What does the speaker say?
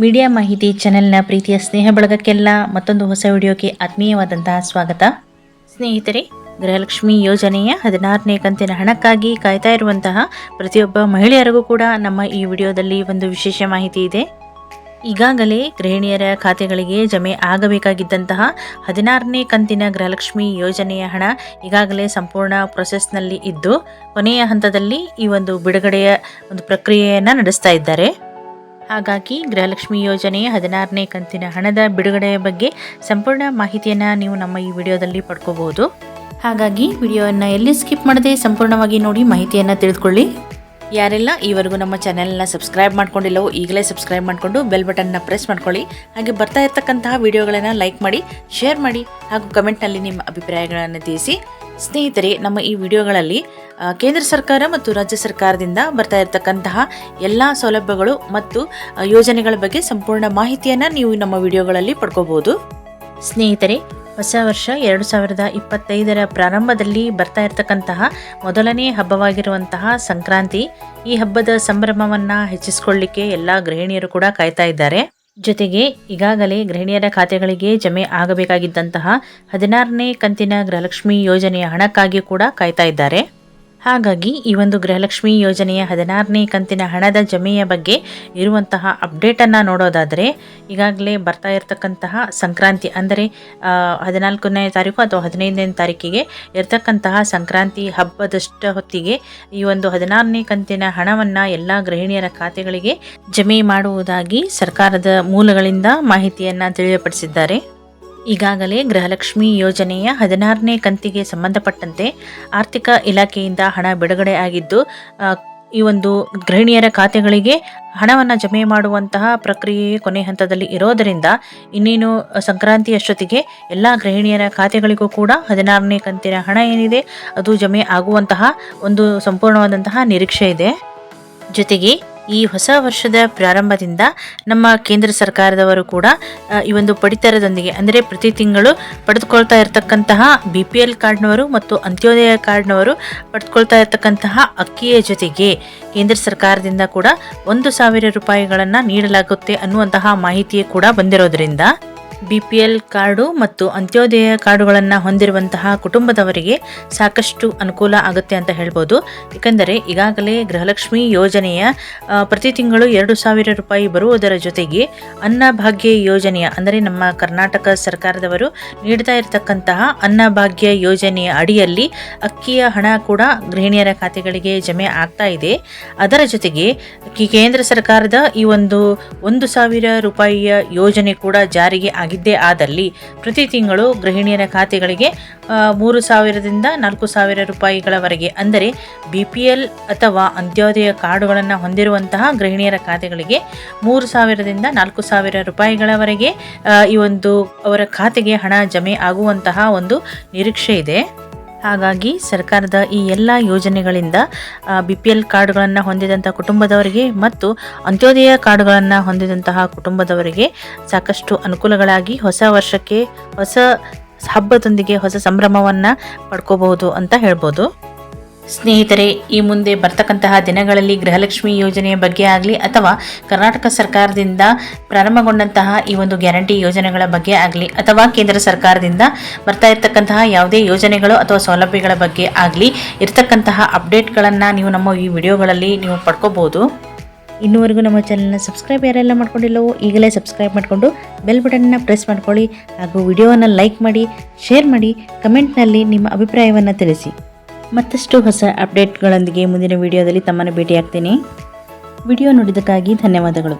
Media ಮಾಹಿತಿ ಚಾನೆಲ್ನ ಪ್ರೀತಿಯ ಸ್ನೇಹ ಬಳಗಕ್ಕೆಲ್ಲ ಮತ್ತೊಂದು ಹೊಸ ವಿಡಿಯೋಗೆ ಆತ್ಮೀಯವಾದಂತಹ ಸ್ವಾಗತ. ಸ್ನೇಹಿತರೆ, ಗೃಹಲಕ್ಷ್ಮಿ ಯೋಜನೆಯ ಹದಿನಾರನೇ ಕಂತಿನ ಹಣಕ್ಕಾಗಿ ಕಾಯ್ತಾ ಇರುವಂತಹ ಪ್ರತಿಯೊಬ್ಬ ಮಹಿಳೆಯರಿಗೂ ಕೂಡ ನಮ್ಮ ಈ ವಿಡಿಯೋದಲ್ಲಿ ಒಂದು ವಿಶೇಷ ಮಾಹಿತಿ ಇದೆ. ಈಗಾಗಲೇ ಗೃಹಿಣಿಯರ ಖಾತೆಗಳಿಗೆ ಜಮೆ ಆಗಬೇಕಾಗಿದ್ದಂತಹ ಹದಿನಾರನೇ ಕಂತಿನ ಗೃಹಲಕ್ಷ್ಮಿ ಯೋಜನೆಯ ಹಣ ಈಗಾಗಲೇ ಸಂಪೂರ್ಣ ಪ್ರೊಸೆಸ್ನಲ್ಲಿ ಇದ್ದು, ಕೊನೆಯ ಹಂತದಲ್ಲಿ ಈ ಒಂದು ಬಿಡುಗಡೆಯ ಒಂದು ಪ್ರಕ್ರಿಯೆಯನ್ನು ನಡೆಸ್ತಾ ಇದ್ದಾರೆ. ಹಾಗಾಗಿ ಗೃಹಲಕ್ಷ್ಮಿ ಯೋಜನೆಯ ಹದಿನಾರನೇ ಕಂತಿನ ಹಣದ ಬಿಡುಗಡೆಯ ಬಗ್ಗೆ ಸಂಪೂರ್ಣ ಮಾಹಿತಿಯನ್ನು ನೀವು ನಮ್ಮ ಈ ವಿಡಿಯೋದಲ್ಲಿ ಪಡ್ಕೋಬಹುದು. ಹಾಗಾಗಿ ವಿಡಿಯೋವನ್ನು ಎಲ್ಲಿ ಸ್ಕಿಪ್ ಮಾಡದೆ ಸಂಪೂರ್ಣವಾಗಿ ನೋಡಿ ಮಾಹಿತಿಯನ್ನು ತಿಳಿದುಕೊಳ್ಳಿ. ಯಾರೆಲ್ಲ ಈವರೆಗೂ ನಮ್ಮ ಚಾನೆಲ್ನ ಸಬ್ಸ್ಕ್ರೈಬ್ ಮಾಡ್ಕೊಂಡಿಲ್ಲವೋ ಈಗಲೇ ಸಬ್ಸ್ಕ್ರೈಬ್ ಮಾಡಿಕೊಂಡು ಬೆಲ್ ಬಟನ್ನ ಪ್ರೆಸ್ ಮಾಡ್ಕೊಳ್ಳಿ. ಹಾಗೆ ಬರ್ತಾ ಇರ್ತಕ್ಕಂತಹ ವಿಡಿಯೋಗಳನ್ನು ಲೈಕ್ ಮಾಡಿ, ಶೇರ್ ಮಾಡಿ ಹಾಗೂ ಕಮೆಂಟ್ನಲ್ಲಿ ನಿಮ್ಮ ಅಭಿಪ್ರಾಯಗಳನ್ನು ತಿಳಿಸಿ. ಸ್ನೇಹಿತರೆ, ನಮ್ಮ ಈ ವಿಡಿಯೋಗಳಲ್ಲಿ ಕೇಂದ್ರ ಸರ್ಕಾರ ಮತ್ತು ರಾಜ್ಯ ಸರ್ಕಾರದಿಂದ ಬರ್ತಾ ಇರತಕ್ಕಂತಹ ಎಲ್ಲ ಸೌಲಭ್ಯಗಳು ಮತ್ತು ಯೋಜನೆಗಳ ಬಗ್ಗೆ ಸಂಪೂರ್ಣ ಮಾಹಿತಿಯನ್ನು ನೀವು ನಮ್ಮ ವಿಡಿಯೋಗಳಲ್ಲಿ ಪಡ್ಕೋಬಹುದು. ಸ್ನೇಹಿತರೆ, ಹೊಸ ವರ್ಷ ಎರಡು ಸಾವಿರದ ಇಪ್ಪತ್ತೈದರ ಪ್ರಾರಂಭದಲ್ಲಿ ಬರ್ತಾ ಇರತಕ್ಕಂತಹ ಮೊದಲನೇ ಹಬ್ಬವಾಗಿರುವಂತಹ ಸಂಕ್ರಾಂತಿ. ಈ ಹಬ್ಬದ ಸಂಭ್ರಮವನ್ನು ಹೆಚ್ಚಿಸಿಕೊಳ್ಳಿಕ್ಕೆ ಎಲ್ಲ ಗೃಹಿಣಿಯರು ಕೂಡ ಕಾಯ್ತಾ ಇದ್ದಾರೆ. ಜೊತೆಗೆ ಈಗಾಗಲೇ ಗೃಹಿಣಿಯರ ಖಾತೆಗಳಿಗೆ ಜಮೆ ಆಗಬೇಕಾಗಿದ್ದಂತಹ ಹದಿನಾರನೇ ಕಂತಿನ ಗೃಹಲಕ್ಷ್ಮಿ ಯೋಜನೆಯ ಹಣಕ್ಕಾಗಿ ಕೂಡ ಕಾಯ್ತಾ ಇದ್ದಾರೆ. ಹಾಗಾಗಿ ಈ ಒಂದು ಗೃಹಲಕ್ಷ್ಮಿ ಯೋಜನೆಯ ಹದಿನಾರನೇ ಕಂತಿನ ಹಣದ ಜಮೆಯ ಬಗ್ಗೆ ಇರುವಂತಹ ಅಪ್ಡೇಟನ್ನು ನೋಡೋದಾದರೆ, ಈಗಾಗಲೇ ಬರ್ತಾ ಇರತಕ್ಕಂತಹ ಸಂಕ್ರಾಂತಿ ಅಂದರೆ ಹದಿನಾಲ್ಕನೇ ತಾರೀಕು ಅಥವಾ ಹದಿನೈದನೇ ತಾರೀಕಿಗೆ ಇರತಕ್ಕಂತಹ ಸಂಕ್ರಾಂತಿ ಹಬ್ಬದಷ್ಟ ಹೊತ್ತಿಗೆ ಈ ಒಂದು ಹದಿನಾರನೇ ಕಂತಿನ ಹಣವನ್ನು ಎಲ್ಲ ಗೃಹಿಣಿಯರ ಖಾತೆಗಳಿಗೆ ಜಮೆ ಮಾಡುವುದಾಗಿ ಸರ್ಕಾರದ ಮೂಲಗಳಿಂದ ಮಾಹಿತಿಯನ್ನು ತಿಳಿಯಪಡಿಸಿದ್ದಾರೆ. ಈಗಾಗಲೇ ಗೃಹಲಕ್ಷ್ಮಿ ಯೋಜನೆಯ ಹದಿನಾರನೇ ಕಂತಿಗೆ ಸಂಬಂಧಪಟ್ಟಂತೆ ಆರ್ಥಿಕ ಇಲಾಖೆಯಿಂದ ಹಣ ಬಿಡುಗಡೆ ಆಗಿದ್ದು ಈ ಒಂದು ಗೃಹಿಣಿಯರ ಖಾತೆಗಳಿಗೆ ಹಣವನ್ನು ಜಮೆ ಮಾಡುವಂತಹ ಪ್ರಕ್ರಿಯೆ ಕೊನೆ ಹಂತದಲ್ಲಿ ಇರೋದರಿಂದ ಇನ್ನೇನು ಸಂಕ್ರಾಂತಿಯಷ್ಟೊತ್ತಿಗೆ ಎಲ್ಲ ಗೃಹಿಣಿಯರ ಖಾತೆಗಳಿಗೂ ಕೂಡ ಹದಿನಾರನೇ ಕಂತಿನ ಹಣ ಏನಿದೆ ಅದು ಜಮೆ ಆಗುವಂತಹ ಒಂದು ಸಂಪೂರ್ಣವಾದಂತಹ ನಿರೀಕ್ಷೆ ಇದೆ. ಜೊತೆಗೆ ಈ ಹೊಸ ವರ್ಷದ ಪ್ರಾರಂಭದಿಂದ ನಮ್ಮ ಕೇಂದ್ರ ಸರ್ಕಾರದವರು ಕೂಡ ಈ ಒಂದು ಪಡಿತರದೊಂದಿಗೆ, ಅಂದರೆ ಪ್ರತಿ ತಿಂಗಳು ಪಡೆದುಕೊಳ್ತಾ ಇರತಕ್ಕಂತಹ ಬಿ ಪಿ ಎಲ್ ಕಾರ್ಡ್ನವರು ಮತ್ತು ಅಂತ್ಯೋದಯ ಕಾರ್ಡ್ನವರು ಪಡೆದುಕೊಳ್ತಾ ಇರತಕ್ಕಂತಹ ಅಕ್ಕಿಯ ಜೊತೆಗೆ ಕೇಂದ್ರ ಸರ್ಕಾರದಿಂದ ಕೂಡ ಒಂದು ಸಾವಿರ ರೂಪಾಯಿಗಳನ್ನು ನೀಡಲಾಗುತ್ತೆ ಅನ್ನುವಂತಹ ಮಾಹಿತಿ ಕೂಡ ಬಂದಿರೋದ್ರಿಂದ ಬಿ ಪಿ ಎಲ್ ಕಾರ್ಡು ಮತ್ತು ಅಂತ್ಯೋದಯ ಕಾರ್ಡುಗಳನ್ನು ಹೊಂದಿರುವಂತಹ ಕುಟುಂಬದವರಿಗೆ ಸಾಕಷ್ಟು ಅನುಕೂಲ ಆಗುತ್ತೆ ಅಂತ ಹೇಳ್ಬೋದು. ಏಕೆಂದರೆ ಈಗಾಗಲೇ ಗೃಹಲಕ್ಷ್ಮಿ ಯೋಜನೆಯ ಪ್ರತಿ ತಿಂಗಳು ಎರಡು ಸಾವಿರ ರೂಪಾಯಿ ಬರುವುದರ ಜೊತೆಗೆ ಅನ್ನಭಾಗ್ಯ ಯೋಜನೆಯ, ಅಂದರೆ ನಮ್ಮ ಕರ್ನಾಟಕ ಸರ್ಕಾರದವರು ನೀಡ್ತಾ ಇರತಕ್ಕಂತಹ ಅನ್ನಭಾಗ್ಯ ಯೋಜನೆಯ ಅಡಿಯಲ್ಲಿ ಅಕ್ಕಿಯ ಹಣ ಕೂಡ ಗೃಹಿಣಿಯರ ಖಾತೆಗಳಿಗೆ ಜಮೆ ಆಗ್ತಾ ಇದೆ. ಅದರ ಜೊತೆಗೆ ಕೇಂದ್ರ ಸರ್ಕಾರದ ಈ ಒಂದು ಒಂದು ಸಾವಿರ ರೂಪಾಯಿಯ ಯೋಜನೆ ಕೂಡ ಜಾರಿಗೆ ಆಗಿದ್ದೇ ಆದಲ್ಲಿ ಪ್ರತಿ ತಿಂಗಳು ಗೃಹಿಣಿಯರ ಖಾತೆಗಳಿಗೆ ಮೂರು ಸಾವಿರದಿಂದ ನಾಲ್ಕು ಸಾವಿರ ರೂಪಾಯಿಗಳವರೆಗೆ, ಅಂದರೆ ಬಿ ಪಿ ಎಲ್ ಅಥವಾ ಅಂತ್ಯೋದಯ ಕಾರ್ಡುಗಳನ್ನು ಹೊಂದಿರುವಂತಹ ಗೃಹಿಣಿಯರ ಖಾತೆಗಳಿಗೆ ಮೂರು ಸಾವಿರದಿಂದ ನಾಲ್ಕು ಸಾವಿರ ರೂಪಾಯಿಗಳವರೆಗೆ ಈ ಒಂದು ಅವರ ಖಾತೆಗೆ ಹಣ ಜಮೆ ಆಗುವಂತಹ ಒಂದು ನಿರೀಕ್ಷೆ ಇದೆ. ಹಾಗಾಗಿ ಸರ್ಕಾರದ ಈ ಎಲ್ಲ ಯೋಜನೆಗಳಿಂದ ಬಿ ಪಿ ಎಲ್ ಕಾರ್ಡ್ಗಳನ್ನು ಹೊಂದಿದಂಥ ಕುಟುಂಬದವರಿಗೆ ಮತ್ತು ಅಂತ್ಯೋದಯ ಕಾರ್ಡ್ಗಳನ್ನು ಹೊಂದಿದಂತಹ ಕುಟುಂಬದವರಿಗೆ ಸಾಕಷ್ಟು ಅನುಕೂಲಗಳಾಗಿ ಹೊಸ ವರ್ಷಕ್ಕೆ ಹೊಸ ಹಬ್ಬದೊಂದಿಗೆ ಹೊಸ ಸಂಭ್ರಮವನ್ನು ಪಡ್ಕೋಬಹುದು ಅಂತ ಹೇಳ್ಬೋದು. ಸ್ನೇಹಿತರೆ, ಈ ಮುಂದೆ ಬರ್ತಕ್ಕಂತಹ ದಿನಗಳಲ್ಲಿ ಗೃಹಲಕ್ಷ್ಮಿ ಯೋಜನೆಯ ಬಗ್ಗೆ ಆಗಲಿ ಅಥವಾ ಕರ್ನಾಟಕ ಸರ್ಕಾರದಿಂದ ಪ್ರಾರಂಭಗೊಂಡಂತಹ ಈ ಒಂದು ಗ್ಯಾರಂಟಿ ಯೋಜನೆಗಳ ಬಗ್ಗೆ ಆಗಲಿ ಅಥವಾ ಕೇಂದ್ರ ಸರ್ಕಾರದಿಂದ ಬರ್ತಾ ಇರತಕ್ಕಂತಹ ಯಾವುದೇ ಯೋಜನೆಗಳು ಅಥವಾ ಸೌಲಭ್ಯಗಳ ಬಗ್ಗೆ ಆಗಲಿ ಇರತಕ್ಕಂತಹ ಅಪ್ಡೇಟ್ಗಳನ್ನು ನೀವು ನಮ್ಮ ಈ ವಿಡಿಯೋಗಳಲ್ಲಿ ನೀವು ಪಡ್ಕೋಬೋದು. ಇನ್ನುವರೆಗೂ ನಮ್ಮ ಚಾನಲ್ನ ಸಬ್ಸ್ಕ್ರೈಬ್ ಯಾರೆಲ್ಲ ಮಾಡ್ಕೊಂಡಿಲ್ಲವೋ ಈಗಲೇ ಸಬ್ಸ್ಕ್ರೈಬ್ ಮಾಡಿಕೊಂಡು ಬೆಲ್ ಬಟನ್ನ ಪ್ರೆಸ್ ಮಾಡ್ಕೊಳ್ಳಿ ಹಾಗೂ ವಿಡಿಯೋವನ್ನು ಲೈಕ್ ಮಾಡಿ, ಶೇರ್ ಮಾಡಿ, ಕಮೆಂಟ್ನಲ್ಲಿ ನಿಮ್ಮ ಅಭಿಪ್ರಾಯವನ್ನು ತಿಳಿಸಿ. ಮತ್ತಷ್ಟು ಹೊಸ ಅಪ್ಡೇಟ್ಗಳೊಂದಿಗೆ ಮುಂದಿನ ವಿಡಿಯೋದಲ್ಲಿ ತಮ್ಮನ್ನು ಭೇಟಿಯಾಗ್ತೀನಿ. ವಿಡಿಯೋ ನೋಡಿದ್ದಕ್ಕಾಗಿ ಧನ್ಯವಾದಗಳು.